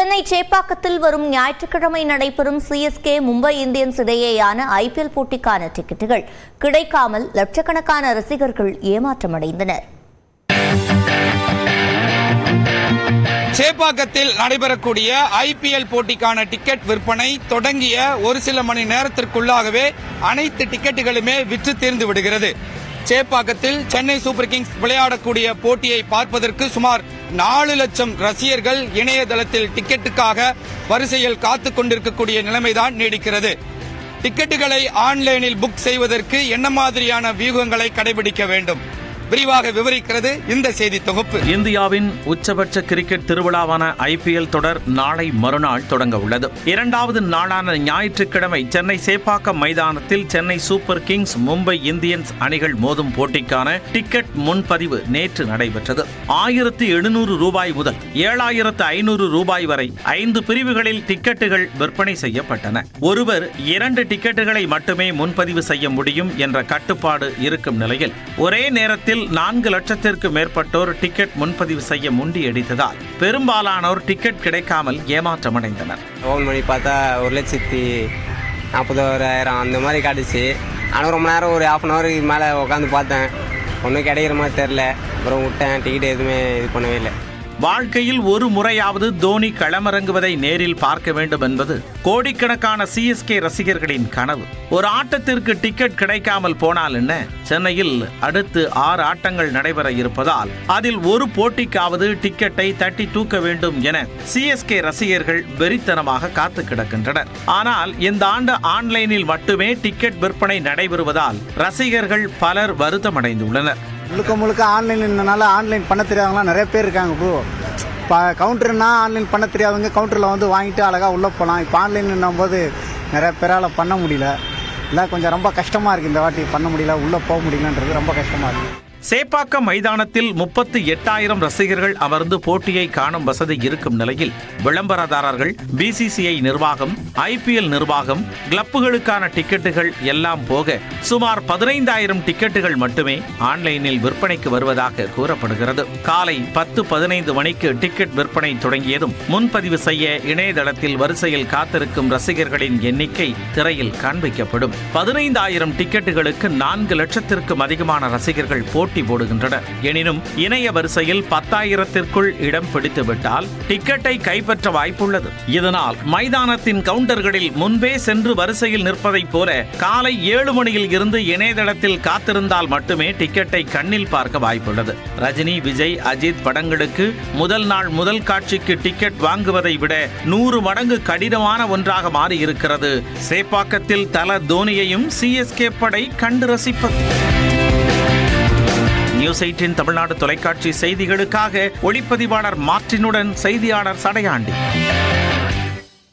சென்னை சேப்பாக்கத்தில் வரும் ஞாயிற்றுக்கிழமை நடைபெறும் சிஎஸ்கே மும்பை இந்தியன்ஸ் இடையேயான ஐபிஎல் போட்டிக்கான டிக்கெட்டுகள் கிடைக்காமல் லட்சக்கணக்கான ரசிகர்கள் ஏமாற்றமடைந்தனர். சேப்பாக்கத்தில் நடைபெறக்கூடிய ஐபிஎல் போட்டிக்கான டிக்கெட் விற்பனை தொடங்கிய ஒரு சில மணி நேரத்திற்குள்ளாகவே அனைத்து டிக்கெட்டுகளுமே விற்று தீர்ந்து விடுகிறது. சேப்பாக்கத்தில் சென்னை சூப்பர் கிங்ஸ் விளையாடக்கூடிய போட்டியை பார்ப்பதற்கு சுமார் நாலு லட்சம் ரசிகர்கள் இணையதளத்தில் டிக்கெட்டுக்காக வரிசையில் காத்துக் கொண்டிருக்கக்கூடிய நிலைமைதான் நீடிக்கிறது. டிக்கெட்டுகளை ஆன்லைனில் புக் செய்வதற்கு என்ன மாதிரியான வியூகங்களை கடைபிடிக்க வேண்டும்? விரிவாக விவரிக்கிறது இந்த செய்தி தொகுப்பு. இந்தியாவின் உச்சபட்ச கிரிக்கெட் திருவிழாவான ஐபிஎல் தொடர் நாளை மறுநாள் தொடங்க உள்ளது. இரண்டாவது நாளான ஞாயிற்றுக்கிழமை சென்னை சேப்பாக்கம் மைதானத்தில் Chennai Super Kings Mumbai Indians அணிகள் மோதும் போட்டிக்கான டிக்கெட் முன்பதிவு நேற்று நடைபெற்றது. ஆயிரத்து எழுநூறு ரூபாய் முதல் ஏழாயிரத்து ஐநூறு ரூபாய் வரை ஐந்து பிரிவுகளில் டிக்கெட்டுகள் விற்பனை செய்யப்பட்டன. ஒருவர் இரண்டு டிக்கெட்டுகளை மட்டுமே முன்பதிவு செய்ய முடியும் என்ற கட்டுப்பாடு இருக்கும் நிலையில் ஒரே நேரத்தில் நான்கு லட்சத்திற்கு மேற்பட்டோர் டிக்கெட் முன்பதிவு செய்ய முண்டியடித்ததால் பெரும்பாலானோர் டிக்கெட் கிடைக்காமல் ஏமாற்றமடைந்தனர். ஓன் மணி பார்த்தா ஒரு லட்சத்தி நாற்பதோராயிரம் அந்த மாதிரி காட்டுச்சு. ஆனால் ரொம்ப நேரம் ஒரு ஹாஃப் அன் ஹவருக்கு மேலே உட்காந்து பார்த்தேன். ஒன்றும் கிடைக்கிற மாதிரி தெரில அப்புறம் விட்டேன். டிக்கெட் எதுவுமே இது பண்ணவே இல்லை. வாழ்க்கையில் ஒரு முறையாவது தோனி களமிறங்குவதை நேரில் பார்க்க வேண்டும் என்பது கோடிக்கணக்கான சிஎஸ்கே ரசிகர்களின் கனவு. ஒரு ஆட்டத்திற்கு டிக்கெட் கிடைக்காமல் போனால் என்ன? சென்னையில் அடுத்து ஆறு ஆட்டங்கள் நடைபெற இருப்பதால் அதில் ஒரு போட்டிக்காவது டிக்கெட்டை தட்டி தூக்க வேண்டும் என சிஎஸ்கே ரசிகர்கள் வெறித்தனமாக காத்து கிடக்கின்றனர். ஆனால் இந்த ஆண்டு ஆன்லைனில் மட்டுமே டிக்கெட் விற்பனை நடைபெறுவதால் ரசிகர்கள் பலர் வருத்தமடைந்துள்ளனர். முழுக்க முழுக்க ஆன்லைன் ஆன்லைன் பண்ண தெரியாதவங்களாம் நிறைய பேர் இருக்காங்க ப்ரோ இப்போ கவுண்டர்னா ஆன்லைன் பண்ண தெரியாதவங்க கவுண்டரில் வந்து வாங்கிட்டு அழகாக உள்ளே போகலாம் இப்போ ஆன்லைன் போது நிறைய பேரால் பண்ண முடியல. இல்லை கொஞ்சம் ரொம்ப கஷ்டமாக இருக்குது இந்த வாட்டி பண்ண முடியல உள்ளே போக முடியலன்றது ரொம்ப கஷ்டமாக இருக்குது சேப்பாக்கம் மைதானத்தில் முப்பத்து எட்டாயிரம் ரசிகர்கள் அமர்ந்து போட்டியை காணும் வசதி இருக்கும் நிலையில் விளம்பரதாரர்கள் பிசிசிஐ நிர்வாகம் ஐபிஎல் நிர்வாகம் கிளப்புகளுக்கான டிக்கெட்டுகள் எல்லாம் போக சுமார் பதினைந்தாயிரம் டிக்கெட்டுகள் மட்டுமே ஆன்லைனில் விற்பனைக்கு வருவதாக கூறப்படுகிறது. காலை பத்து பதினைந்து மணிக்கு டிக்கெட் விற்பனை தொடங்கியதும் முன்பதிவு செய்ய இணையதளத்தில் வரிசையில் காத்திருக்கும் ரசிகர்களின் எண்ணிக்கை திரையில் காண்பிக்கப்படும். பதினைந்தாயிரம் டிக்கெட்டுகளுக்கு நான்கு லட்சத்திற்கும் அதிகமான ரசிகர்கள் போட்டி போட்டி போடுகின்றனர் எனினும் இணைய வரிசையில் பத்தாயிரத்திற்குள் இடம் பிடித்துவிட்டால் டிக்கெட்டை கைப்பற்ற வாய்ப்புள்ளது. இதனால் மைதானத்தின் கவுண்டர்களில் முன்பே சென்று வரிசையில் நிற்பதைப் போல காலை ஏழு மணியில் இருந்து இணையதளத்தில் காத்திருந்தால் மட்டுமே டிக்கெட்டை கண்ணில் பார்க்க வாய்ப்புள்ளது. ரஜினி விஜய் அஜித் படங்களுக்கு முதல் நாள் முதல் காட்சிக்கு டிக்கெட் வாங்குவதை விட நூறு மடங்கு கடினமான ஒன்றாக மாறியிருக்கிறது. சேப்பாக்கத்தில் தல தோனியையும் சிஎஸ்கே படை கண்டு ரசிப்பது. நியூஸ் எயிட்டின் தமிழ்நாடு தொலைக்காட்சி செய்திகளுக்காக ஒளிப்பதிவாளர் மார்டினுடன் செய்தியாளர் சடையாண்டி.